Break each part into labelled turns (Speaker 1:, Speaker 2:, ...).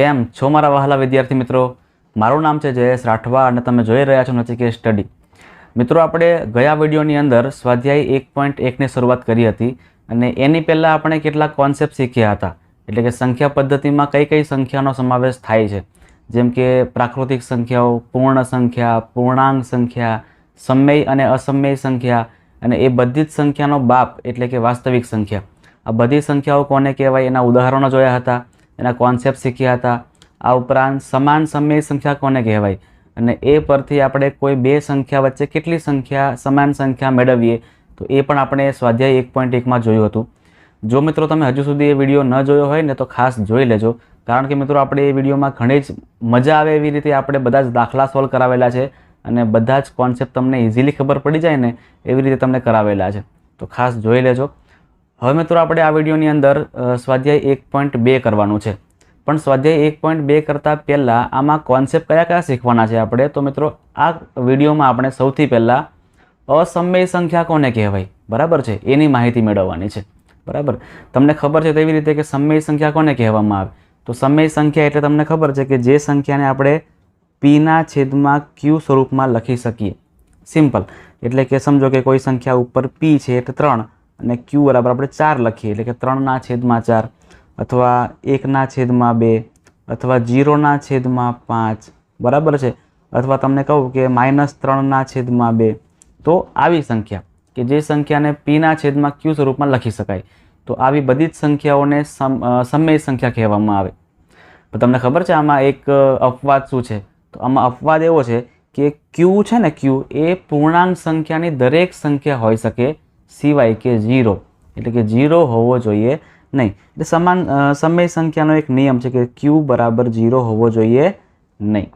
Speaker 1: કેમ છો મારા વહાલા વિદ્યાર્થી મિત્રો? મારું નામ છે જયેશ રાઠવા અને તમે જોઈ રહ્યા છો નચિકેત સ્ટડી. મિત્રો, આપણે ગયા વિડીયોની અંદર સ્વાધ્યાય એક પોઈન્ટ એકની શરૂઆત કરી હતી અને એની પહેલાં આપણે કેટલાક કોન્સેપ્ટ શીખ્યા હતા. એટલે કે સંખ્યા પદ્ધતિમાં કઈ કઈ સંખ્યાનો સમાવેશ થાય છે? જેમ કે પ્રાકૃતિક સંખ્યાઓ, પૂર્ણ સંખ્યા, પૂર્ણાંક સંખ્યા, સમય અને અસમય સંખ્યા અને એ બધી જ સંખ્યાનો બાપ એટલે કે વાસ્તવિક સંખ્યા. આ બધી સંખ્યાઓ કોને કહેવાય? એના ઉદાહરણો જોયા હતા. એના કોન્સેપ્ટ શીખ્યા હતા. આ ઉપરાંત સમાન સમય સંખ્યા કોને કહેવાય? અને એ પરથી આપણે કોઈ બે સંખ્યા વચ્ચે કેટલી સંખ્યા, સમાન સંખ્યા મેળવીએ? તો એ પણ આપણે સ્વાધ્યાય એક પોઈન્ટ એકમાં જોયું હતું. જો મિત્રો તમે હજુ સુધી એ વીડિયો ન જોયો હોય ને તો ખાસ જોઈ લેજો. કારણ કે મિત્રો આપણે એ વિડીયોમાં ઘણી જ મજા આવે એવી રીતે આપણે બધા જ દાખલા સોલ્વ કરાવેલા છે અને બધા જ કોન્સેપ્ટ તમને ઇઝીલી ખબર પડી જાય ને એવી રીતે તમને કરાવેલા છે. તો ખાસ જોઈ લેજો. હવે મિત્રો આપણે આ વિડીયોની અંદર સ્વાધ્યાય એક પોઈન્ટ બે કરવાનું છે. પણ સ્વાધ્યાય એક પોઈન્ટ બે કરતાં પહેલાં આમાં કોન્સેપ્ટ કયા કયા શીખવાના છે આપણે? તો મિત્રો, આ વિડીયોમાં આપણે સૌથી પહેલાં અસમય સંખ્યા કોને કહેવાય? બરાબર છે? એની માહિતી મેળવવાની છે. બરાબર? તમને ખબર છે તેવી રીતે કે સમય સંખ્યા કોને કહેવામાં આવે? તો સમય સંખ્યા એટલે તમને ખબર છે કે જે સંખ્યાને આપણે પીના છેદમાં ક્યુ સ્વરૂપમાં લખી શકીએ. સિમ્પલ. એટલે કે સમજો કે કોઈ સંખ્યા ઉપર પી છે એટલે ત્રણ. અને ક્યુ બરાબર આપણે ચાર લખીએ, એટલે કે ત્રણના છેદમાં ચાર અથવા એકના છેદમાં બે અથવા જીરોના છેદમાં પાંચ, બરાબર છે? અથવા તમને કહું કે માઇનસ ત્રણના છેદમાં બે. તો આવી સંખ્યા, કે જે સંખ્યાને પીના છેદમાં ક્યુ સ્વરૂપમાં લખી શકાય. તો આવી બધી જ સંખ્યાઓને સમ સમય સંખ્યા કહેવામાં આવે. તો તમને ખબર છે આમાં એક અપવાદ શું છે? તો આમાં અપવાદ એવો છે કે ક્યુ છે ને ક્યુ એ પૂર્ણાંક સંખ્યાની દરેક સંખ્યા હોઈ શકે સિવાય કે ઝીરો. એટલે કે ઝીરો હોવો જોઈએ નહીં. એટલે સમાન સમય સંખ્યાનો એક નિયમ છે કે ક્યુ બરાબર ઝીરો હોવો જોઈએ નહીં.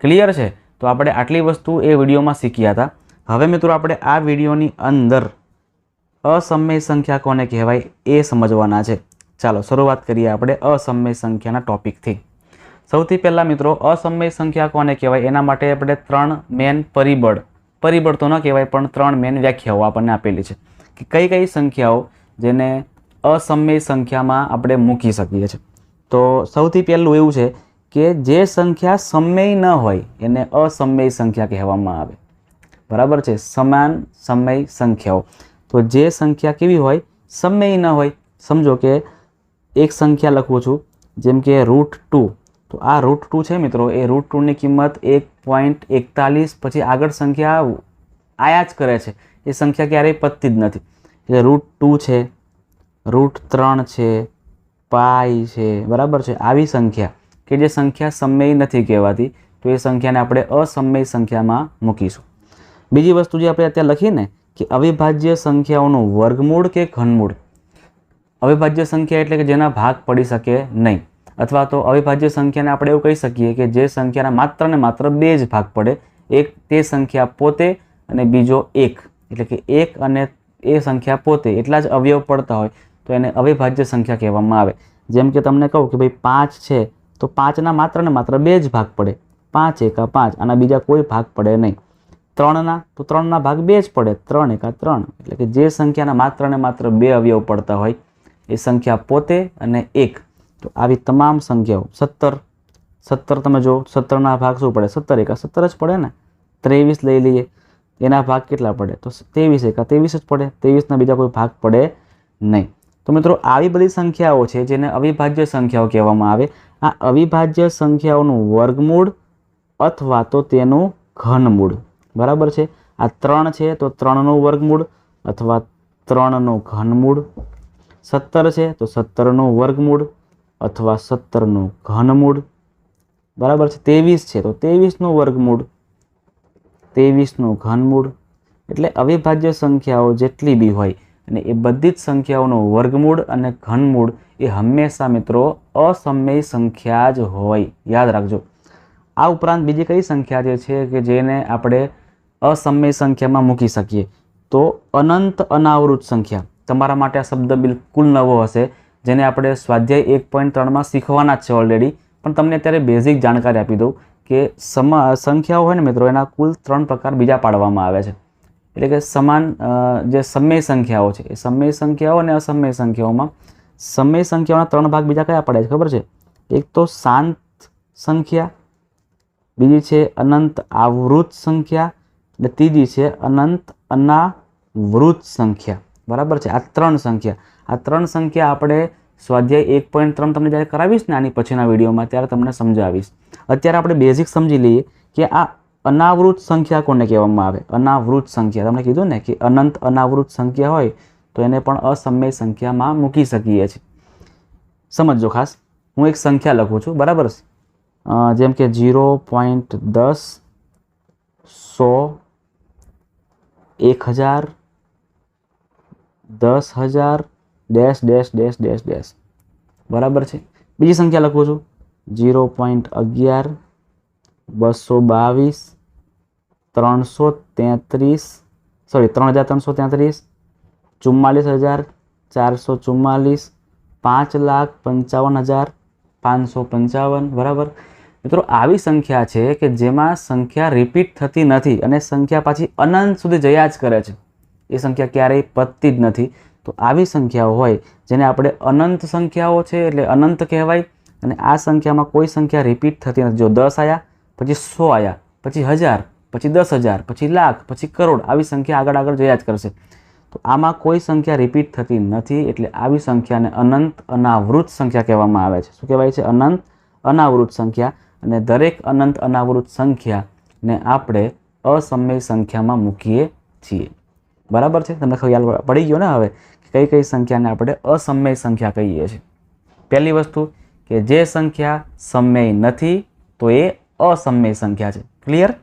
Speaker 1: ક્લિયર છે? તો આપણે આટલી વસ્તુ એ વિડીયોમાં શીખ્યા હતા. હવે મિત્રો આપણે આ વિડીયોની અંદર અસમય સંખ્યા કોને કહેવાય એ સમજવાના છે. ચાલો, શરૂઆત કરીએ આપણે અસમય સંખ્યાના ટોપિકથી. સૌથી પહેલાં મિત્રો, અસમય સંખ્યા કોને કહેવાય? એના માટે આપણે ત્રણ મેન પરિબળ પરિબળ તો ન કહેવાય, પણ ત્રણ મેન વ્યાખ્યાઓ આપણને આપેલી છે કે કઈ કઈ સંખ્યાઓ જેને અસમય સંખ્યામાં આપણે મૂકી શકીએ છીએ. તો સૌથી પહેલું એવું છે કે જે સંખ્યા સમય ન હોય, એને અસમય સંખ્યા કહેવામાં આવે. બરાબર છે? સમાન સમય સંખ્યાઓ. તો જે સંખ્યા કેવી હોય, સમય ન હોય, સમજો કે એક સંખ્યા લખું છું, જેમ કે રૂટ ટુ તો આ રૂટ ટુ છે મિત્રો. એ રૂટ ટુની કિંમત એક પોઈન્ટ એકતાલીસ, પછી આગળ સંખ્યા આયા જ કરે છે. એ સંખ્યા ક્યારેય પતતી જ નથી. એટલે રૂટ ટુ છે રૂટ ત્રણ છે, પાઈ છે, બરાબર છે? આવી સંખ્યા કે જે સંખ્યા સમય નથી કહેવાતી, તો એ સંખ્યાને આપણે અસમય સંખ્યામાં મૂકીશું. બીજી વસ્તુ જે આપણે અત્યારે લખીને કે અવિભાજ્ય સંખ્યાઓનું વર્ગમૂળ કે ઘનમૂળ? અવિભાજ્ય સંખ્યા એટલે કે જેના ભાગ પડી શકે નહીં. અથવા તો અવિભાજ્ય સંખ્યાને આપણે એવું કહી શકીએ કે જે સંખ્યાના માત્ર ને માત્ર બે જ ભાગ પડે. એક તે સંખ્યા પોતે અને બીજો એક. એટલે કે એક અને એ સંખ્યા પોતે એટલા જ અવયવ પડતા હોય તો એને અવિભાજ્ય સંખ્યા કહેવામાં આવે. જેમ કે તમને કહું કે ભાઈ પાંચ છે, તો પાંચના માત્ર ને માત્ર બે જ ભાગ પડે. પાંચ એકા પાંચ, આના બીજા કોઈ ભાગ પડે નહીં. ત્રણના, તો ત્રણના ભાગ બે જ પડે. ત્રણ એકા ત્રણ. એટલે કે જે સંખ્યાના માત્ર ને માત્ર બે અવયવ પડતા હોય, એ સંખ્યા પોતે અને એક. તો આવી તમામ સંખ્યાઓ, સત્તર સત્તર તમે જો સત્તરના ભાગ શું પડે? સત્તર એકા, સત્તર જ પડે ને? ત્રેવીસ લઈ લઈએ, એના ભાગ કેટલા પડે? તો ત્રેવીસ એકા, ત્રેવીસ જ પડે, ત્રેવીસના બીજા કોઈ ભાગ પડે નહીં. તો મિત્રો, આવી બધી સંખ્યાઓ છે, જેને અવિભાજ્ય સંખ્યાઓ કહેવામાં આવે, આ અવિભાજ્ય સંખ્યાઓનું વર્ગમૂળ અથવા તો તેનું ઘનમૂળ. બરાબર છે? આ ત્રણ છે, તો ત્રણનું વર્ગમૂળ અથવા ત્રણનું ઘનમૂળ. સત્તર છે, તો સત્તરનું વર્ગમૂળ. અથવા સત્તરનું ઘનમૂળ બરાબર છે? ત્રેવીસ છે. તો ત્રેવીસનું વર્ગમૂળ ત્રેવીસનું ઘનમૂળ એટલે અવિભાજ્ય સંખ્યાઓ જેટલી બી હોય અને એ બધી જ સંખ્યાઓનું વર્ગમૂળ અને ઘનમૂળ એ હંમેશા મિત્રો અસમય સંખ્યા જ હોય. યાદ રાખજો. આ ઉપરાંત બીજી કઈ સંખ્યા જે છે કે જેને આપણે અસમય સંખ્યામાં મૂકી શકીએ? તો અનંત અનાવૃત સંખ્યા. તમારા માટે આ શબ્દ બિલકુલ નવો હશે. જેને આપણે સ્વાધ્યાય એક પોઈન્ટ ત્રણમાં શીખવાના જ છે ઓલરેડી પણ તમને અત્યારે બેઝિક જાણકારી આપી દઉં કે સમા, સંખ્યાઓ હોય ને મિત્રો, એના કુલ ત્રણ પ્રકાર બીજા પાડવામાં આવે છે. એટલે કે સમાન જે સમય સંખ્યાઓ છે, એ સમય સંખ્યાઓ અને અસમય સંખ્યાઓમાં સમય સંખ્યાઓના ત્રણ ભાગ બીજા કયા પડે છે, ખબર છે? એક તો શાંત સંખ્યા, બીજી છે અનંત આવૃત સંખ્યા અને ત્રીજી છે અનંત અનાવૃત સંખ્યા. બરાબર છે? આ ત્રણ સંખ્યા. આ ત્રણ સંખ્યા આપણે સ્વાધ્યાય એક પોઈન્ટ ત્રણ તમને જ્યારે કરાવીશ ને આની પછીના વિડીયોમાં, ત્યારે તમને સમજાવીશ. અત્યારે આપણે બેઝિક સમજી લઈએ કે આ અનાવૃત સંખ્યા કોને કહેવામાં આવે? અનાવૃત સંખ્યા. તમને કીધું ને કે અનંત અનાવૃત સંખ્યા હોય, તો એને પણ અસમય સંખ્યામાં મૂકી શકીએ છીએ. સમજો ખાસ. હું એક સંખ્યા લખું છું, બરાબર જેમ કે જીરો પોઈન્ટ દસ સો એક હજાર દસ હજાર dash dash dash dash dash. બરાબર છે? બીજી સંખ્યા લખું છું. જીરો પોઈન્ટ અગિયાર, બસો બાવીસ, ત્રણસો તેત્રીસ સોરી ત્રણ હજાર ત્રણસો તેત્રીસ, ચુમ્માલીસ હજાર ચારસો ચુમ્માલીસ, પાંચ લાખ પંચાવન હજાર પાંચસો પંચાવન. બરાબર? મિત્રો, આવી સંખ્યા છે કે જેમાં સંખ્યા રિપીટ થતી નથી અને સંખ્યા પાછી અનંત સુધી જયા જ કરે છે. એ સંખ્યા ક્યારેય પતતી જ નથી. તો આવી સંખ્યાઓ હોય, જેને આપણે અનંત સંખ્યાઓ છે એટલે અનંત કહેવાય, અને આ સંખ્યામાં કોઈ સંખ્યા રિપીટ થતી નથી. જો દસ આવ્યા પછી સો આવ્યા પછી હજાર, પછી દસ હજાર, પછી લાખ, પછી કરોડ, આવી સંખ્યા આગળ આગળ જયા જ કરશે. તો આમાં કોઈ સંખ્યા રિપીટ થતી નથી, એટલે આવી સંખ્યાને અનંત અનાવૃત સંખ્યા કહેવામાં આવે છે. શું કહેવાય છે? અનંત અનાવૃત સંખ્યા. અને દરેક અનંત અનાવૃત સંખ્યાને આપણે અસમય સંખ્યામાં મૂકીએ છીએ. બરાબર છે? તમને ખ્યાલ પડી ગયો ને હવે? કઈ કઈ સંખ્યાને આપણે અસમય સંખ્યા કહીએ છીએ. પહેલી વસ્તુ કે જે સંખ્યા સમય નથી, તો એ અસમય સંખ્યા છે. ક્લિયર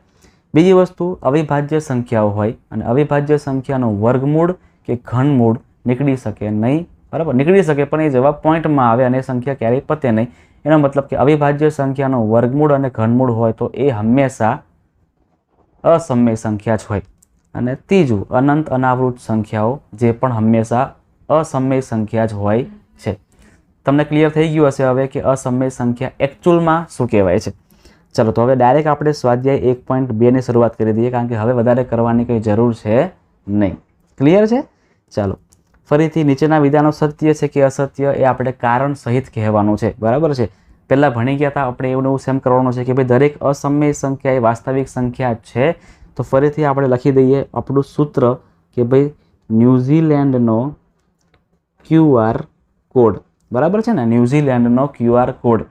Speaker 1: બીજી વસ્તુ, અવિભાજ્ય સંખ્યાઓ હોય અને અવિભાજ્ય સંખ્યાનો વર્ગમૂળ કે ઘનમૂળ નીકળી શકે નહીં. બરાબર? નીકળી શકે, પણ એ જવાબ પોઈન્ટમાં આવે અને સંખ્યા ક્યારેય પતે નહીં. એનો મતલબ કે અવિભાજ્ય સંખ્યાનો વર્ગમૂળ અને ઘનમૂળ હોય તો એ હંમેશા અસમય સંખ્યા જ હોય. અને ત્રીજું, અનંત અનાવૃત સંખ્યાઓ જે પણ હંમેશા અસમય સંખ્યા જ હોય છે. તમને ક્લિયર થઈ ગયું હશે હવે કે અસમય સંખ્યા એકચ્યુઅલમાં શું કહેવાય છે? ચલો, તો હવે ડાયરેક્ટ આપણે સ્વાધ્યાય એક પોઈન્ટ બેની શરૂઆત કરી દઈએ કારણ કે હવે વધારે કરવાની કંઈ જરૂર છે નહીં. ક્લિયર છે? ચાલો, ફરીથી નીચેના વિધાનો સત્ય છે કે અસત્ય એ આપણે કારણ સહિત કહેવાનું છે. બરાબર છે? પહેલાં ભણી ગયા હતા, આપણે એવું એવું સેમ કરવાનું છે કે ભાઈ દરેક અસમય સંખ્યા એ વાસ્તવિક સંખ્યા છે. તો ફરીથી આપણે લખી દઈએ આપણું સૂત્ર કે ભાઈ ન્યૂઝીલેન્ડનો ક્યુઆર કોડ. બરાબર છે ને? ન્યૂઝીલેન્ડનો ક્યુઆર કોડ.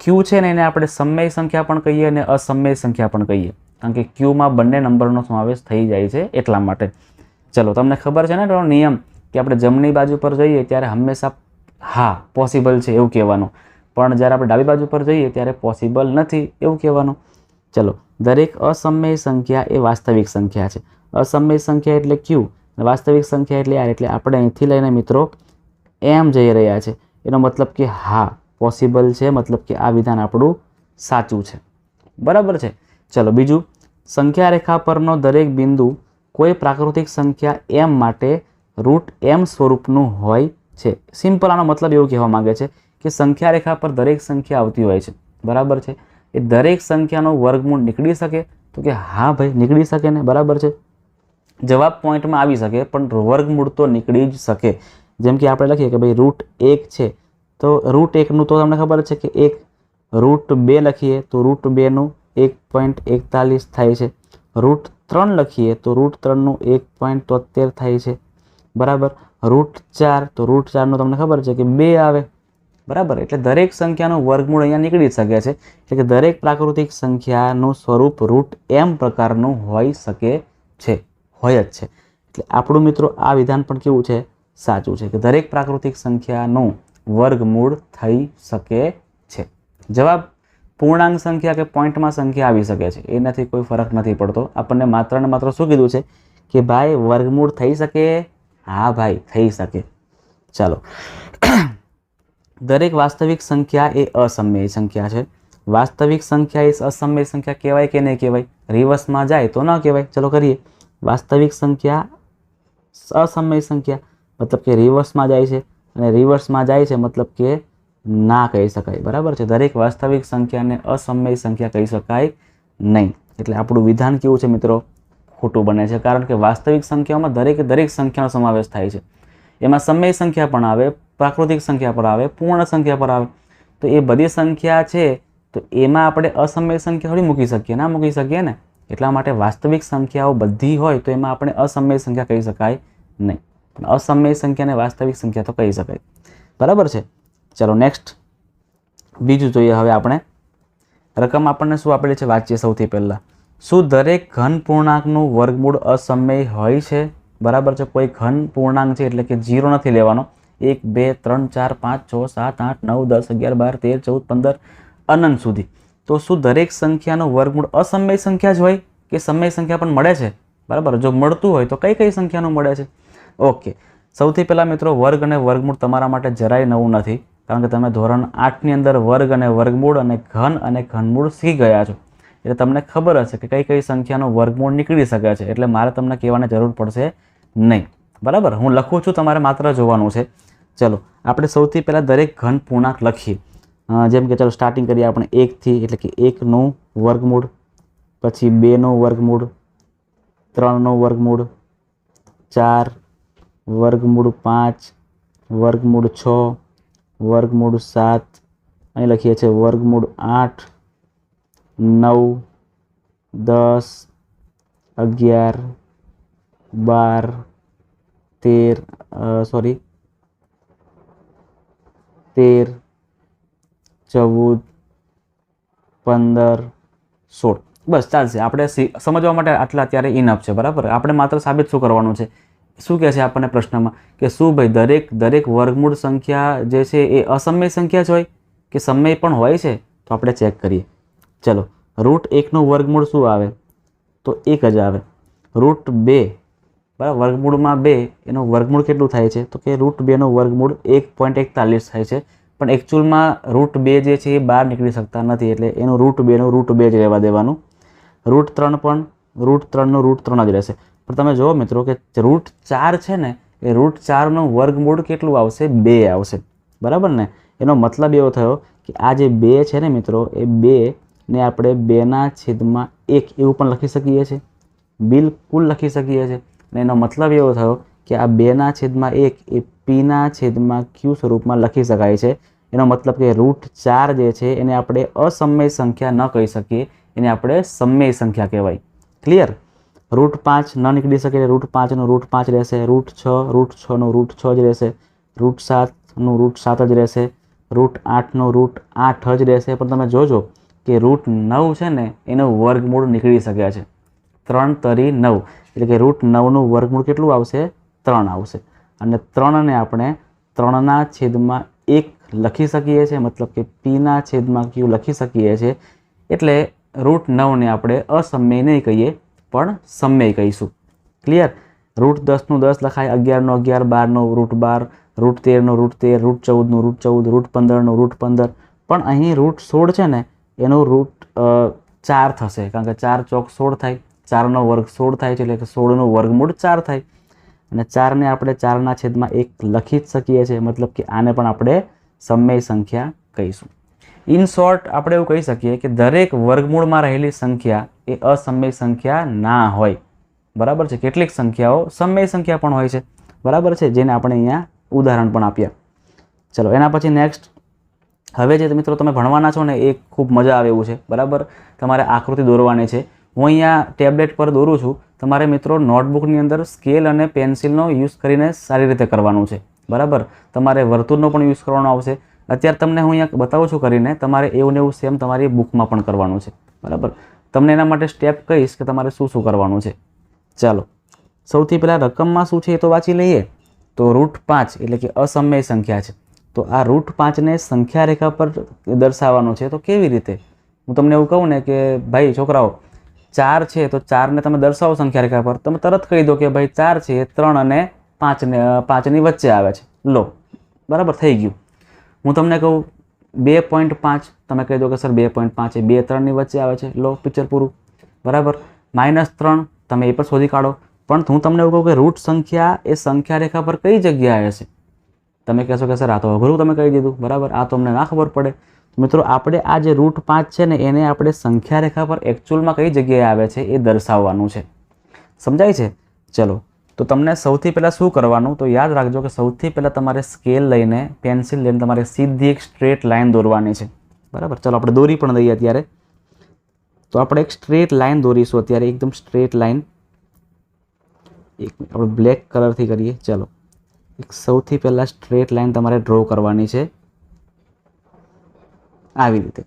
Speaker 1: ક્યુ છે ને એને આપણે સમય સંખ્યા પણ કહીએ અને અસમય સંખ્યા પણ કહીએ. કારણ કે ક્યુમાં બંને નંબરનો સમાવેશ થઈ જાય છે એટલા માટે. ચલો, તમને ખબર છે ને એનો નિયમ કે આપણે જમણી બાજુ પર જઈએ ત્યારે હંમેશા હા પોસિબલ છે એવું કહેવાનું. પણ જ્યારે આપણે ડાબી બાજુ પર જઈએ ત્યારે પોસિબલ નથી એવું કહેવાનું. ચલો, દરેક અસમય સંખ્યા એ વાસ્તવિક સંખ્યા છે. અસમય સંખ્યા એટલે ક્યુ? વાસ્તવિક સંખ્યા એટલે આર એટલે આપણે અહીંથી લઈને મિત્રો એમ જઈ રહ્યા છે. એનો મતલબ કે હા પોસિબલ છે, મતલબ કે આ વિધાન આપણું સાચું છે. બરાબર છે? ચલો, બીજું. સંખ્યા રેખા પરનો દરેક બિંદુ કોઈ પ્રાકૃતિક સંખ્યા એમ માટે રૂટ એમ સ્વરૂપનું હોય છે. સિમ્પલ આનો મતલબ એવું કહેવા માંગે છે કે સંખ્યા રેખા પર દરેક સંખ્યા આવતી હોય છે. બરાબર છે? એ દરેક સંખ્યાનો વર્ગમૂળ નીકળી શકે તો કે હા ભાઈ, નીકળી શકે ને? બરાબર છે? જવાબ પોઈન્ટમાં આવી શકે, પણ વર્ગમૂળ તો નીકળી જ શકે. જેમ કે આપણે લખીએ કે ભાઈ રૂટ એક છે, તો રૂટ એકનું તો તમને ખબર છે કે એક રૂટ બે લખીએ, તો રૂટ બેનું એક પોઈન્ટ એકતાલીસ થાય છે. રૂટ ત્રણ લખીએ, તો રૂટ ત્રણનું એક પોઈન્ટ તોતેર થાય છે. બરાબર? રૂટ ચાર, તો રૂટ ચારનું તમને ખબર છે કે બે આવે. બરાબર? એટલે દરેક સંખ્યાનું વર્ગમૂળ અહીંયા નીકળી શકે છે. એટલે કે દરેક પ્રાકૃતિક સંખ્યાનું સ્વરૂપ રૂટ એમ પ્રકારનું હોઈ શકે છે. હોય જ છે. એટલે આપણું મિત્રો આ વિધાન પણ કેવું છે? સાચું છે કે દરેક પ્રાકૃતિક સંખ્યાનું વર્ગમૂળ થઈ શકે છે. જવાબ, પૂર્ણાંક સંખ્યા કે પોઈન્ટમાં સંખ્યા આવી શકે છે. એનાથી કોઈ ફરક નથી પડતો. આપણને માત્ર ને માત્ર શું કીધું છે? કે ભાઈ, વર્ગમૂળ થઈ શકે? હા ભાઈ, થઈ શકે. ચાલો. દરેક વાસ્તવિક સંખ્યા એ અસમય સંખ્યા છે. વાસ્તવિક સંખ્યા એ અસમય સંખ્યા કહેવાય કે નહીં કહેવાય? રિવર્સમાં જાય તો ન કહેવાય. ચલો કરીએ. વાસ્તવિક સંખ્યા, અસમય સંખ્યા, મતલબ કે રિવર્સમાં જાય છે. અને રિવર્સમાં જાય છે, મતલબ કે ના કહી શકાય. બરાબર છે? દરેક વાસ્તવિક સંખ્યાને અસમય સંખ્યા કહી શકાય નહીં. એટલે આપણું વિધાન કેવું છે મિત્રો? ખોટું બને છે. કારણ કે વાસ્તવિક સંખ્યાઓમાં દરેકે, દરેક સંખ્યાનો સમાવેશ થાય છે. એમાં સમય સંખ્યા પણ આવે, પ્રાકૃતિક સંખ્યા પર આવે, પૂર્ણ સંખ્યા પર આવે. તો એ બધી સંખ્યા છે, તો એમાં આપણે અસમય સંખ્યા થોડી મૂકી શકીએ. ના મૂકી શકીએ ને? એટલા માટે વાસ્તવિક સંખ્યાઓ બધી હોય તો એમાં આપણે અસમય સંખ્યા કહી શકાય નહીં. પણ અસમય સંખ્યાને વાસ્તવિક સંખ્યા તો કહી શકાય. બરાબર છે? ચલો નેક્સ્ટ બીજું જોઈએ હવે આપણે. રકમ આપણને શું આપેલી છે? વાંચીએ સૌથી પહેલાં. શું દરેક ઘન પૂર્ણાંકનું વર્ગમૂળ અસમય હોય છે? બરાબર છે? કોઈ ઘન પૂર્ણાંક છે એટલે કે જીરો નથી લેવાનો. એક, બે, ત્રણ, ચાર, પાંચ, છ, સાત, આઠ, નવ, દસ, અગિયાર, બાર, તેર, ચૌદ, પંદર, અનંત સુધી. તો શું દરેક સંખ્યાનો વર્ગમૂળ અસમય સંખ્યા જ હોય કે સમય સંખ્યા પણ મળે છે? બરાબર, જો મળતું હોય તો કઈ કઈ સંખ્યાનું મળે છે? ઓકે, સૌથી પહેલાં મિત્રો, વર્ગ અને વર્ગમૂળ તમારા માટે જરાય નવું નથી, કારણ કે તમે ધોરણ આઠની અંદર વર્ગ અને વર્ગમૂળ અને ઘન અને ઘનમૂળ શીખી ગયા છો. એટલે તમને ખબર હશે કે કઈ કઈ સંખ્યાનું વર્ગમૂળ નીકળી શકે છે, એટલે મારે તમને કહેવાની જરૂર પડશે નહીં. બરાબર, હું લખું છું, તમારે માત્ર જોવાનું છે. ચલો, આપણે સૌથી પહેલાં દરેક ઘન પૂર્ણાંક લખીએ. જેમ કે ચાલો સ્ટાર્ટિંગ કરીએ આપણે એકથી, એટલે કે એકનું વર્ગમૂળ, પછી બેનું વર્ગમૂળ, ત્રણનું વર્ગમૂળ, ચાર, વર્ગમૂળ પાંચ, વર્ગમૂળ છ, વર્ગમૂળ સાત, અહીં લખીએ છીએ વર્ગમૂળ આઠ, નવ, દસ, અગિયાર, બાર, તેર સોરી તેર ચૌદ, પંદર, સોળ. બસ, ચાલશે. આપણે સમજવા માટે આટલા અત્યારે ઇનફ છે, બરાબર? આપણે માત્ર સાબિત શું કરવાનું છે? શું કહે છે આપણને પ્રશ્નમાં? કે શું ભાઈ, દરેક દરેક વર્ગમૂળ સંખ્યા જે છે એ અસમય સંખ્યા જ હોય? કે સમય પણ હોય છે? તો આપણે ચેક કરીએ. ચલો રૂટ એકનું વર્ગમૂળ શું આવે? તો એક જ આવે. રૂટ બે, બરાબર? વર્ગમૂળમાં બે, એનું વર્ગમૂળ કેટલું થાય છે? તો કે રૂટ બેનું વર્ગમૂળ એક પોઈન્ટ એકતાલીસ થાય છે. પણ એકચ્યુઅલમાં રૂટ બે જે છે એ બહાર નીકળી શકતા નથી એટલે એનું રૂટ બેનું રૂટ બે જ રહેવા દેવાનું. રૂટ ત્રણ પણ રૂટ ત્રણનું રૂટ ત્રણ જ રહેશે. પણ તમે જુઓ મિત્રો કે રૂટ ચાર છે ને, એ રૂટ ચારનું વર્ગમૂળ કેટલું આવશે? બે આવશે. બરાબર ને? એનો મતલબ એવો થયો કે આ જે બે છે ને મિત્રો, એ બે ને આપણે બેના છેદમાં એક એવું પણ લખી શકીએ છીએ. બિલકુલ લખી શકીએ છીએ. અને એનો મતલબ એવો થયો કે આ બેના છેદમાં એક એ પીના છેદમાં ક્યુ સ્વરૂપમાં લખી શકાય છે. એનો મતલબ કે રૂટ ચાર જે છે, એને આપણે અસમય સંખ્યા ન કહી શકીએ. એને આપણે સમય સંખ્યા કહેવાય. ક્લિયર રૂટ પાંચ ન નીકળી શકે એટલે રૂટ પાંચનું રૂટ પાંચ રહેશે. રૂટ છ રૂટ છનું રૂટ છ જ રહેશે. રૂટ સાતનું રૂટ સાત જ રહેશે. રૂટ આઠનું રૂટ આઠ જ રહેશે. પણ તમે જોજો કે રૂટ નવ છે ને, એનું વર્ગમૂળ નીકળી શકે છે. ત્રણ તરી નવ. એટલે કે રૂટ નવનું વર્ગમૂળ કેટલું આવશે? ત્રણ આવશે. અને ત્રણને આપણે ત્રણના છેદમાં એક લખી શકીએ છીએ, મતલબ કે પીના છેદમાં ક્યુ લખી શકીએ છીએ. એટલે રૂટ નવને આપણે અસમય નહીં કહીએ, પણ સમય કહીશું. ક્લિયર રૂટ દસનું દસ લખાય, અગિયારનો અગિયાર, બારનો રૂટ બાર રૂટ તેરનો રૂટ તેર રૂટ ચૌદનું રૂટ ચૌદ રૂટ પંદરનો રૂટ પંદર. પણ અહીં રૂટ સોળ છે ને, એનું રૂટ ચાર થશે, કારણ કે ચાર ચોક સોળ થાય, ચારનો વર્ગ સોળ થાય છે, એટલે કે સોળનો વર્ગમૂળ ચાર થાય. અને ચારને આપણે ચારના છેદમાં એક લખી જ શકીએ છીએ, મતલબ કે આને પણ આપણે સમય સંખ્યા કહીશું. ઇન શોર્ટ આપણે એવું કહી શકીએ કે દરેક વર્ગમૂળમાં રહેલી સંખ્યા એ અસમય સંખ્યા ના હોય. બરાબર છે? કેટલીક સંખ્યાઓ સમય સંખ્યા પણ હોય છે. બરાબર છે? જેને આપણે અહીંયા ઉદાહરણ પણ આપ્યા. ચલો, એના પછી નેક્સ્ટ હવે જે મિત્રો તમે ભણવાના છો ને, એ ખૂબ મજા આવે એવું છે. બરાબર? તમારે આકૃતિ દોરવાની છે. હું અહીંયા ટેબ્લેટ પર દોરું છું. તમારે મિત્રો નોટબુકની અંદર સ્કેલ અને પેન્સિલનો યુઝ કરીને સારી રીતે કરવાનું છે. બરાબર? તમારે વર્તુળનો પણ યુઝ કરવાનો આવશે. અત્યારે તમને હું અહીંયા બતાવું છું કરીને તમારે એવું ને એવું સેમ તમારી બુકમાં પણ કરવાનું છે. બરાબર? તમને એના માટે સ્ટેપ કહીશ કે તમારે શું શું કરવાનું છે. ચાલો. સૌથી પહેલાં રકમમાં શું છે એ તો વાંચી લઈએ. તો રૂટ પાંચ એટલે કે અસમય સંખ્યા છે. તો આ રૂટ પાંચને સંખ્યા રેખા પર દર્શાવવાનું છે. તો કેવી રીતે? હું તમને એવું કહું ને કે ભાઈ છોકરાઓ, ચાર છે તો ચારને તમે દર્શાવો સંખ્યા રેખા પર. તમે તરત કહી દો કે ભાઈ ચાર છે ત્રણ અને પાંચને, પાંચની વચ્ચે આવે છે. લો, બરાબર થઈ ગયું. હું તમને કહું, બે પોઈન્ટ પાંચ, તમે કહી દો કે સર બે પોઈન્ટ પાંચ એ બે ત્રણની વચ્ચે આવે છે. લો પિક્ચર પૂરું. બરાબર? માઇનસ ત્રણ, તમે એ પણ શોધી કાઢો. પણ હું તમને એવું કહું કે રૂટ સંખ્યા એ સંખ્યા રેખા પર કઈ જગ્યાએ હશે? તમે કહેશો કે સર, આ તો અઘરું તમે કહી દીધું. બરાબર? આ તો અમને ના ખબર પડે. મિત્રો, આપણે આ જે રૂટ પાંચ છે ને, એને આપણે સંખ્યા રેખા પર એકચ્યુઅલમાં કઈ જગ્યાએ આવે છે એ દર્શાવવાનું છે. સમજાય છે? ચલો તો તમને સૌથી પહેલાં શું કરવાનું? તો યાદ રાખજો કે સૌથી પહેલાં તમારે સ્કેલ લઈને પેન્સિલ લઈને તમારે સીધી એક સ્ટ્રેટ લાઇન દોરવાની છે. બરાબર? ચાલો, આપણે દોરી પણ દઈએ અત્યારે. તો આપણે એક સ્ટ્રેટ લાઇન દોરીશું અત્યારે, એકદમ સ્ટ્રેટ લાઇન એક આપણે બ્લેક કલરથી કરીએ. ચાલો. એક સૌથી પહેલાં સ્ટ્રેટ લાઇન તમારે ડ્રો કરવાની છે. આવી રીતે.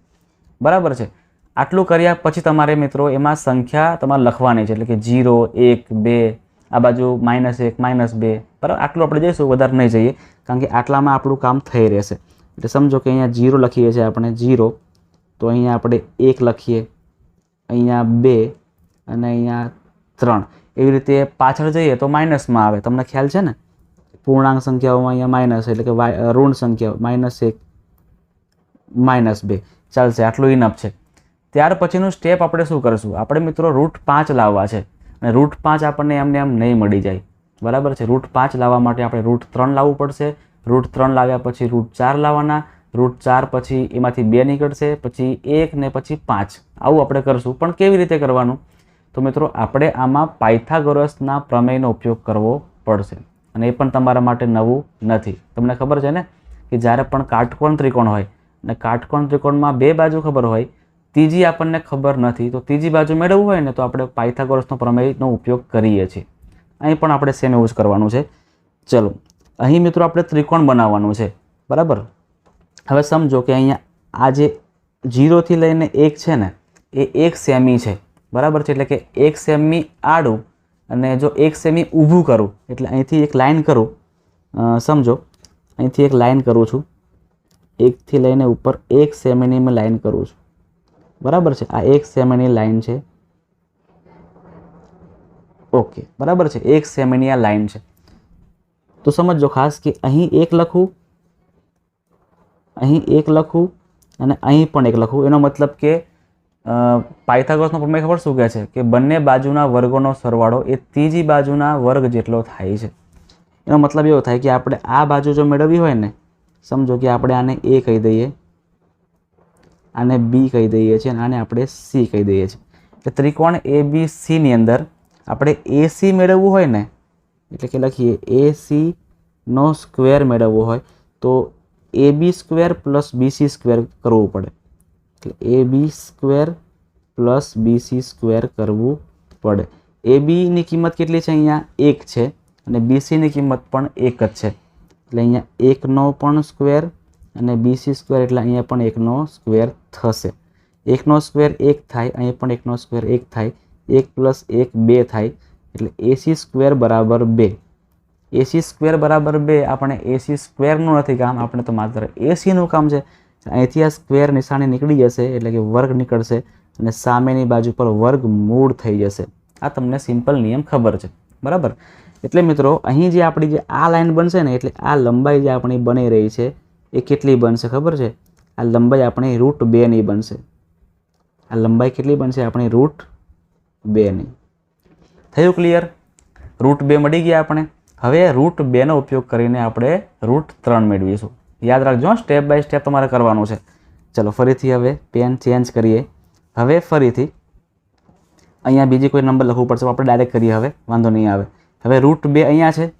Speaker 1: બરાબર છે? આટલું કર્યા પછી તમારે મિત્રો એમાં સંખ્યા તમારે લખવાની છે, એટલે કે જીરો એક, બે આ બાજુ માઇનસ એક માઇનસ બે, બરાબર? આટલું આપણે જઈશું, વધારે નહીં જઈએ, કારણ કે આટલામાં આપણું કામ થઈ રહેશે. એટલે સમજો કે અહીંયા જીરો લખીએ છીએ આપણે જીરો તો અહીંયા આપણે એક લખીએ, અહીંયા બે, અને અહીંયા ત્રણ. એવી રીતે પાછળ જઈએ તો માઇનસમાં આવે. તમને ખ્યાલ છે ને? પૂર્ણાંક સંખ્યાઓમાં અહીંયા માઇનસ એટલે કે ઋણ સંખ્યાઓ માઇનસ એક માઇનસ બે. ચાલશે, આટલું ઇનફ છે. ત્યાર પછીનું સ્ટેપ આપણે શું કરીશું? આપણે મિત્રો રૂટ પાંચ લાવવા છે. અને રૂટ પાંચ આપણને એમને એમ નહીં મળી જાય. બરાબર છે? રૂટ પાંચ લાવવા માટે આપણે રૂટ ત્રણ લાવવું પડશે. રૂટ ત્રણ લાવ્યા પછી રૂટ ચાર લાવવાના. રૂટ ચાર પછી એમાંથી બે નીકળશે, પછી એક ને પછી પાંચ. આવું આપણે કરશું. પણ કેવી રીતે કરવાનું? તો મિત્રો, આપણે આમાં પાયથાગોરસના પ્રમેયનો ઉપયોગ કરવો પડશે. અને એ પણ તમારા માટે નવું નથી. તમને ખબર છે ને? કે જ્યારે પણ કાટકોણ ત્રિકોણ હોય, અને કાટકોણ ત્રિકોણમાં બે બાજુ ખબર હોય ત્રીજી આપણને ખબર નથી, તો ત્રીજી બાજુ મેળવવું હોય ને તો આપણે પાયથાગોરસનો પ્રમેયનો ઉપયોગ કરીએ છીએ. અહીં પણ આપણે સેમ એવું જ કરવાનું છે. ચલો, અહીં મિત્રો આપણે ત્રિકોણ બનાવવાનું છે, બરાબર? હવે સમજો કે અહીંયા આ જે જીરોથી લઈને એક છે ને, એ એક સેમી છે, બરાબર છે? એટલે કે એક સેમી આડું અને જો એક સેમી ઊભું કરું, એટલે અહીંથી એક લાઇન કરું. સમજો, અહીંથી એક લાઇન કરું છું. એકથી લઈને ઉપર એક સેમીની મેં લાઇન કરું છું. બરાબર છે? આ એક સેમીની લાઈન છે. ઓકે, બરાબર છે. એક સેમીની આ લાઈન છે. તો સમજો ખાસ કે અહીં એક લખું, અહીં એક લખું અને અહીં પણ એક લખું. એનો મતલબ કે પાયથાગોરસનો પ્રમેય ખબર શું કહે છે? કે બંને બાજુના વર્ગોનો સરવાળો એ ત્રીજી બાજુના વર્ગ જેટલો થાય છે. એનો મતલબ એવો થાય કે આપણે આ બાજુ જો મેળવવી હોય ને, સમજો કે આપણે આને એ કહી દઈએ. આને બી કહી દઈએ છીએ અને આને આપણે સી કહી દઈએ છીએ. એટલે ત્રિકોણ એ બી સીની અંદર આપણે એસી મેળવવું હોય ને, એટલે કે લખીએ એ સીનો સ્ક્વેર મેળવવો હોય, તો A B square plus BC square કરવું પડે. એટલે A B square plus BC square કરવું પડે. એ બીની કિંમત કેટલી છે અહીંયા? એક છે. અને બીસીની કિંમત પણ એક જ છે. એટલે અહીંયા એકનો પણ સ્ક્વેર અને બીસી સ્ક્વેર, એટલે અહીંયા પણ એકનો સ્ક્વેર થશે. એકનો સ્ક્વેર એક થાય, અહીં પણ એકનો સ્ક્વેર એક થાય. એક પ્લસ એક બે થાય, એટલે એસી સ્ક્વેર બરાબર બે. એસી સ્ક્વેર બરાબર બે આપણે એસી સ્ક્વેરનું નથી કામ, આપણે તો માત્ર એસીનું કામ છે. અહીંથી આ સ્ક્વેર નિશાની નીકળી જશે, એટલે કે વર્ગ નીકળશે અને સામેની બાજુ પર વર્ગ મૂળ થઈ જશે. આ તમને સિમ્પલ નિયમ ખબર છે. બરાબર? એટલે મિત્રો, અહીં જે આપણી જે આ લાઈન બનશે ને, એટલે આ લંબાઈ જે આપણી બની રહી છે, એ કેટલી બનશે ખબર છે? આ લંબાઈ આપણી રૂટ બેની બનશે. આ લંબાઈ કેટલી બનશે? આપણી રૂટ બેની થયું ક્લિયર રૂટ બે મળી ગયા આપણે. હવે રૂટ બેનો ઉપયોગ કરીને આપણે રૂટ ત્રણ મેળવીશું. યાદ રાખજો સ્ટેપ બાય સ્ટેપ તમારે કરવાનું છે. ચલો, ફરીથી હવે પેન ચેન્જ કરીએ. હવે ફરીથી અહીંયા બીજી કોઈ નંબર લખવું પડશે, આપણે ડાયરેક્ટ કરીએ હવે. વાંધો નહીં આવે. હવે રૂટ બે અહીંયા છે.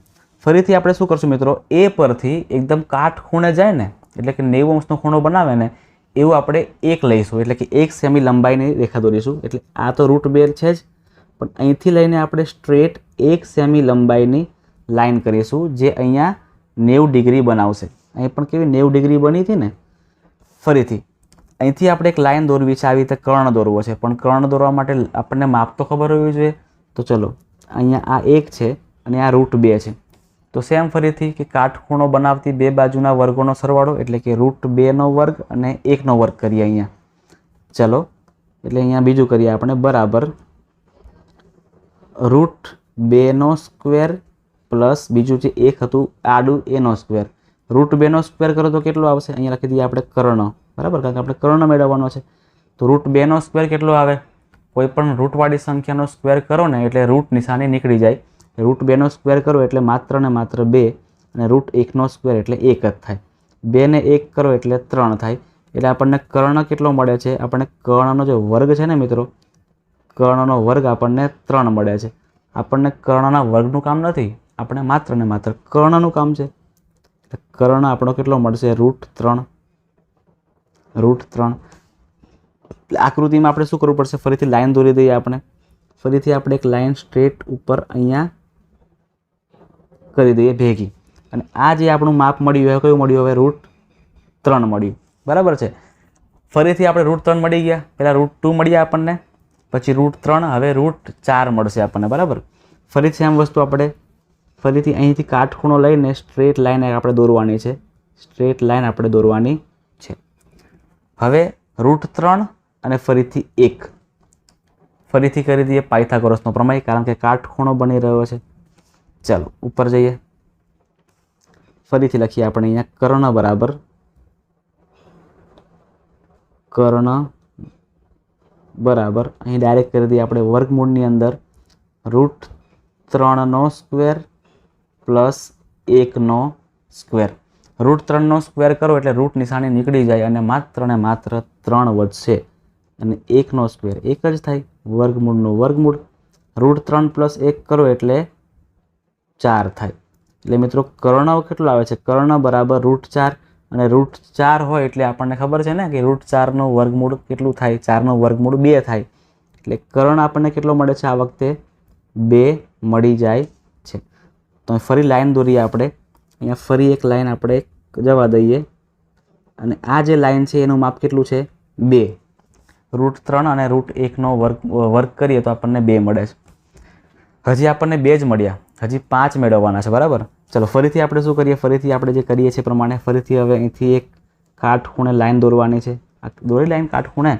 Speaker 1: ફરીથી આપણે શું કરશું મિત્રો? એ પરથી એકદમ કાટ ખૂણે જાય ને એટલે કે નેવું અંશનો ખૂણો બનાવે ને, એવું આપણે એક લઈશું. એટલે કે એક સેમી લંબાઈની રેખા દોરીશું. એટલે આ તો રૂટ બે છે જ. પણ અહીંથી લઈને આપણે સ્ટ્રેટ એક સેમી લંબાઈની લાઇન કરીશું, જે અહીંયા નેવું ડિગ્રી બનાવશે. અહીં પણ કેવી નેવું ડિગ્રી બની હતી ને? ફરીથી. અહીંથી આપણે એક લાઇન દોરવી છે, આવી રીતે કર્ણ દોરવો છે. પણ કર્ણ દોરવા માટે આપણને માપ તો ખબર હોવી જોઈએ. તો ચલો, અહીંયા આ એક છે અને આ રૂટ બે છે. તો સેમ ફરીથી કે કાટખૂણો બનાવતી બે બાજુના વર્ગોનો સરવાળો એટલે કે રૂટ બેનો વર્ગ અને એકનો વર્ગ કરીએ અહીંયા. ચલો, એટલે અહીંયા બીજું કરીએ આપણે, બરાબર. રૂટ બેનો સ્ક્વેર પ્લસ બીજું જે એક હતું, આડું એનો સ્ક્વેર રૂટ બેનો સ્ક્વેર કરો તો કેટલો આવશે? અહીંયા લખી દઈએ આપણે કર્ણ, બરાબર? કારણ કે આપણે કર્ણ મેળવવાનો છે. તો રૂટ બેનો સ્ક્વેર કેટલો આવે? કોઈ પણ રૂટવાળી સંખ્યાનો સ્ક્વેર કરો ને, એટલે રૂટ નિશાની નીકળી જાય. રૂટ બેનો સ્ક્વેર કરો એટલે માત્ર ને માત્ર બે અને રૂટ એકનો સ્ક્વેર એટલે એક જ થાય. બેને એક કરો એટલે ત્રણ થાય. એટલે આપણને કર્ણ કેટલો મળે છે? આપણને કર્ણનો જે વર્ગ છે ને મિત્રો, કર્ણનો વર્ગ આપણને ત્રણ મળે છે. આપણને કર્ણના વર્ગનું કામ નથી, આપણે માત્ર ને માત્ર કર્ણનું કામ છે. એટલે કર્ણ આપણો કેટલો મળશે? રૂટ ત્રણ. રૂટ ત્રણ. આકૃતિમાં આપણે શું કરવું પડશે? ફરીથી લાઈન દોરી દઈએ આપણે. ફરીથી આપણે એક લાઈન સ્ટ્રેટ ઉપર અહીંયા કરી દઈએ ભેગી. અને આ જે આપણું માપ મળ્યું હવે કયું મળ્યું હવે રૂટ ત્રણ મળ્યું. બરાબર છે? ફરીથી આપણે રૂટ ત્રણ મળી ગયા. પહેલાં રૂટ ટુ મળ્યા આપણને. પછી રૂટ ત્રણ, હવે રૂટ ચાર મળશે આપણને. બરાબર? ફરીથી આમ વસ્તુ આપણે ફરીથી અહીંથી કાટખૂણો લઈને સ્ટ્રેટ લાઈન આપણે દોરવાની છે. સ્ટ્રેટ લાઇન આપણે દોરવાની છે. હવે રૂટ ત્રણ અને ફરીથી એક. ફરીથી કરી દઈએ પાયથાગોરસનો પ્રમેય, કારણ કે કાટખૂણો બની રહ્યો છે. ચાલો, ઉપર જઈએ. ફરીથી લખીએ આપણે અહીંયા, કર્ણ બરાબર. કર્ણ બરાબર. અહીં ડાયરેક્ટ કરી દઈએ આપણે વર્ગમૂળની અંદર. રૂટ ત્રણનો સ્ક્વેર પ્લસ એકનો સ્ક્વેર રૂટ ત્રણનો સ્ક્વેર કરો એટલે રૂટ નિશાની નીકળી જાય અને માત્ર ને માત્ર ત્રણ વધશે. અને એકનો સ્ક્વેર એક જ થાય. વર્ગમૂળનું વર્ગમૂળ. રૂટ ત્રણ પ્લસ એક કરો એટલે ચાર થાય. એટલે મિત્રો કર્ણ કેટલો આવે છે? કર્ણ બરાબર રૂટ ચાર અને રૂટ ચાર હોય એટલે આપણને ખબર છે ને કે રૂટ ચારનું વર્ગમૂળ કેટલું થાય? ચારનું વર્ગમૂળ બે થાય. એટલે કર્ણ આપણને કેટલો મળે છે? આ વખતે બે મળી જાય છે. તો ફરી લાઈન દોરીએ આપણે. અહીંયા ફરી એક લાઈન આપણે જવા દઈએ. અને આ જે લાઈન છે એનું માપ કેટલું છે? બે. રૂટ ત્રણ અને રૂટ એકનો વર્ગ વર્ગ કરીએ તો આપણને બે મળે છે. હજી આપણને બે જ મળ્યા. હજી પાંચ મેળવવાના છે, બરાબર? ચલો, ફરીથી આપણે શું કરીએ? ફરીથી આપણે જે કરીએ છીએ પ્રમાણે ફરીથી હવે અહીંથી એક કાટખૂણે લાઈન દોરવાની છે. આ દોરી લાઈન, કાટખૂણે.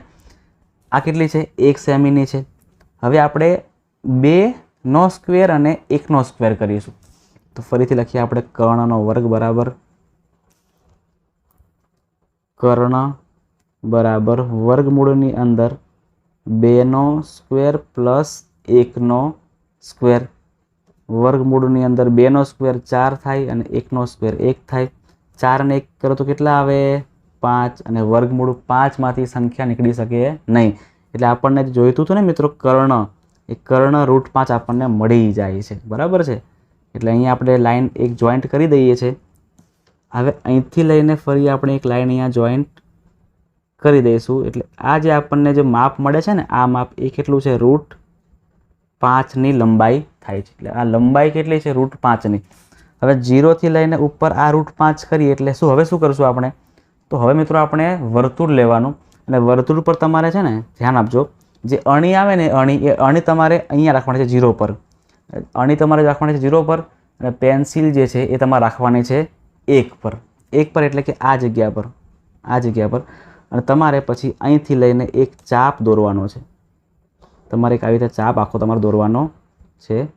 Speaker 1: આ કેટલી છે? એક સેમીની છે. હવે આપણે બે નો સ્ક્વેર અને એકનો સ્ક્વેર કરીશું. તો ફરીથી લખીએ આપણે કર્ણનો વર્ગ બરાબર. કર્ણ બરાબર વર્ગમૂળની અંદર બેનો સ્ક્વેર પ્લસ એકનો સ્ક્વેર. વર્ગમૂળની અંદર બેનો સ્ક્વેર ચાર થાય અને એકનો સ્ક્વેર એક થાય. ચાર અને એક કરો તો કેટલા આવે? પાંચ. અને વર્ગમૂળ પાંચમાંથી સંખ્યા નીકળી શકે નહીં. એટલે આપણને જોઈતું હતું ને મિત્રો કર્ણ, એ કર્ણ રૂટ પાંચ આપણને મળી જાય છે. બરાબર છે? એટલે અહીંયા આપણે લાઈન એક જોઈન્ટ કરી દઈએ છીએ હવે અહીંથી લઈને ફરી આપણે એક લાઈન અહીંયા જોઈન્ટ કરી દઈશું. એટલે આ જે આપણને જે માપ મળે છે ને, આ માપ એ કેટલું છે? રૂટ પાંચની લંબાઈ થાય છે. એટલે આ લંબાઈ કેટલી છે? રૂટ પાંચની. હવે જીરોથી લઈને ઉપર આ રૂટ પાંચ કરીએ એટલે શું? હવે શું કરશું આપણે? તો હવે મિત્રો આપણે વર્તુળ લેવાનું. અને વર્તુળ પર તમારે છે ને, ધ્યાન આપજો. જે અણી આવે ને અણી, એ અણી તમારે અહીંયા રાખવાની છે જીરો પર. અણી તમારે રાખવાની છે જીરો પર અને પેન્સિલ જે છે એ તમારે રાખવાની છે એક પર. એક પર એટલે કે આ જગ્યા પર. આ જગ્યા પર. અને તમારે પછી અહીંથી લઈને એક ચાપ દોરવાનો છે. તમારે એક આવી રીતે ચાપ આખો તમારે દોરવાનો છે.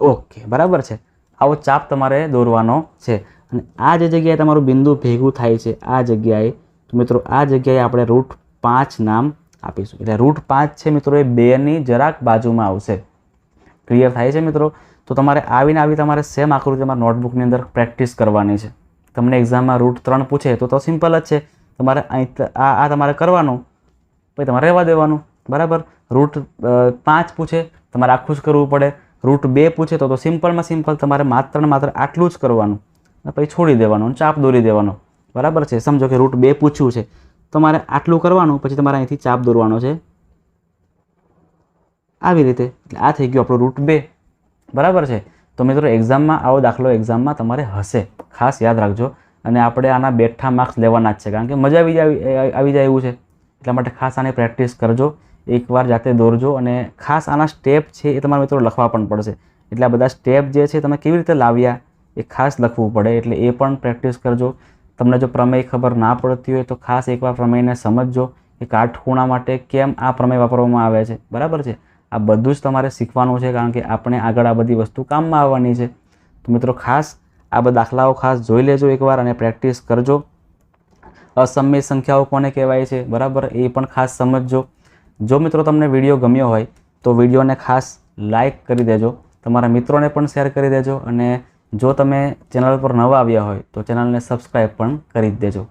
Speaker 1: ઓકે, બરાબર છે. આવો ચાપ તમારે દોરવાનો છે. અને આ જે જગ્યાએ તમારું બિંદુ ભેગું થાય છે, આ જગ્યાએ, તો મિત્રો આ જગ્યાએ આપણે રૂટ પાંચ નામ આપીશું. એટલે રૂટ પાંચ છે મિત્રો, એ બેની જરાક બાજુમાં આવશે. ક્લિયર થાય છે મિત્રો? તો તમારે આવીને આવી તમારે સેમ આકૃતિ તમારા નોટબુકની અંદર પ્રેક્ટિસ કરવાની છે. તમને એક્ઝામમાં રૂટ ત્રણ પૂછે, તો તો સિમ્પલ જ છે. તમારે અહીં આ આ તમારે કરવાનું. પછી તમારે રહેવા દેવાનું. બરાબર? રૂટ પાંચ પૂછે, તમારે આખું જ કરવું પડે. રૂટ બે પૂછે તો તો સિમ્પલમાં સિમ્પલ તમારે માત્ર ને માત્ર આટલું જ કરવાનું. અને પછી છોડી દેવાનું ચાપ દોરી દેવાનો. બરાબર છે? સમજો કે રૂટ બે પૂછ્યું છે. તમારે આટલું કરવાનું, પછી તમારે અહીંથી ચાપ દોરવાનો છે. આવી રીતે. એટલે આ થઈ ગયું આપણું રૂટ બે. બરાબર છે? તો મિત્રો એક્ઝામમાં, આવો દાખલો એક્ઝામમાં તમારે હશે. ખાસ યાદ રાખજો. અને આપણે આના બેઠા માર્ક્સ લેવાના જ છે. કારણ કે મજા આવી જાય આવી જાય એવું છે. એટલા માટે ખાસ આની પ્રેક્ટિસ કરજો. એકવાર જાતે દોરજો અને ખાસ આના સ્ટેપ છે એ તમારા મિત્રો લખવા પણ પડશે. એટલે આ બધા સ્ટેપ જે છે તમે કેવી રીતે લાવ્યા એ ખાસ લખવું પડે. એટલે એ પણ પ્રેક્ટિસ કરજો. તમને જો પ્રમેય ખબર ના પડતી હોય તો ખાસ એકવાર પ્રમેયને સમજજો કે કાટખૂણા માટે કેમ આ પ્રમેય વાપરવામાં આવે છે. બરાબર છે? આ બધું જ તમારે શીખવાનું છે કારણ કે આપણે આગળ આ બધી વસ્તુ કામમાં આવવાની છે. તો મિત્રો ખાસ આ બધા દાખલાઓ ખાસ જોઈ લેજો એકવાર અને પ્રેક્ટિસ કરજો. અસમય સંખ્યાઓ કોને કહેવાય છે? બરાબર? એ પણ ખાસ સમજજો. જો મિત્રો તમને વીડિયો ગમ્યો હોય, તો વિડીયોને ખાસ લાઇક કરી દેજો. તમારા મિત્રોને પણ શેર કરી દેજો અને જો તમે ચેનલ પર નવા આવ્યા હોય, તો ચેનલને સબસ્ક્રાઈબ પણ કરી દેજો.